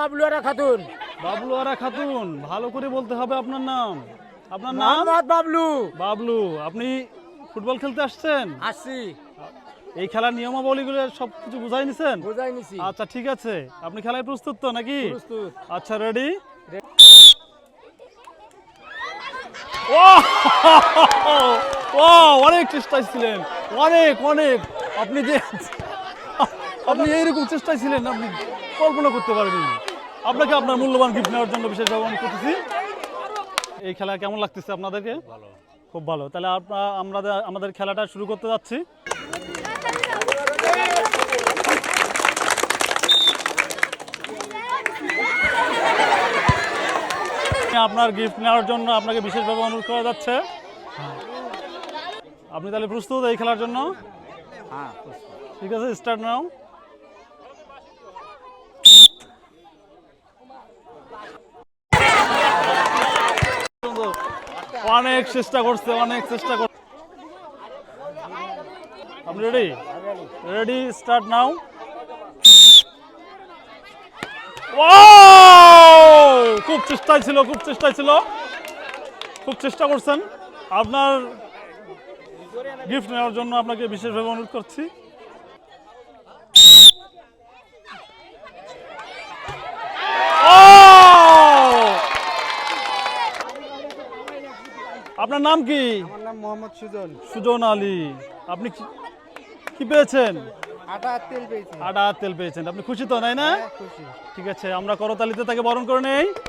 বাবলুয়ারা খাতুন। বাবলু আরা খাতুন ভালো করে বলতে হবে আপনার নাম। আপনার নাম? মোহাম্মদ বাবলু। বাবলু আপনি ফুটবল খেলতে আসছেন? আসছি। এই খেলার নিয়মাবলীগুলো সব কিছু বুঝাই নিছেন? বুঝাই নিছি। আচ্ছা ঠিক আছে। আপনি খেলায় প্রস্তুত তো নাকি? প্রস্তুত। আচ্ছা রেডি? ও অনেক চেষ্টায় ছিলেন। অনেক অনেক। আপনি যে আপনি এইরকম চেষ্টায় ছিলেন আপনি কল্পনা করতে পারেননি আপনাকে আপনার মূল্যবান গিফট নেওয়ার জন্য বিশেষভাবে অনুরোধ করতেছি। এই খেলা কেমন লাগতেছে আপনাদেরকে? খুব ভালো। তাহলে আপনা- আমরা আমাদের খেলাটা শুরু করতে যাচ্ছি। আপনার গিফট নেওয়ার জন্য আপনাকে বিশেষভাবে অনুরোধ করা যাচ্ছে। আপনি তাহলে প্রস্তুত এই খেলার জন্য? হ্যাঁ ঠিক আছে স্টার্ট নাও। অনেক চেষ্টা করছে, অনেক চেষ্টা করছে আপনি রেডি রেডি স্টার্ট নাও খুব চেষ্টায় ছিল, খুব চেষ্টায় ছিল। খুব চেষ্টা করছেন। আপনার গিফট নেওয়ার জন্য আপনাকে বিশেষভাবে অনুরোধ করছি ও! আপনার নাম কি? আমার নাম মোহাম্মদ সুজন। সুজন আলী। আপনি কি- কি পেয়েছেন? আটা আর তেল পেয়েছেন আটা আর তেল পেয়েছেন। আপনি খুশি তো নাই না? খুশি। ঠিক আছে আমরা করতালিতে তাকে বরণ করে নেই।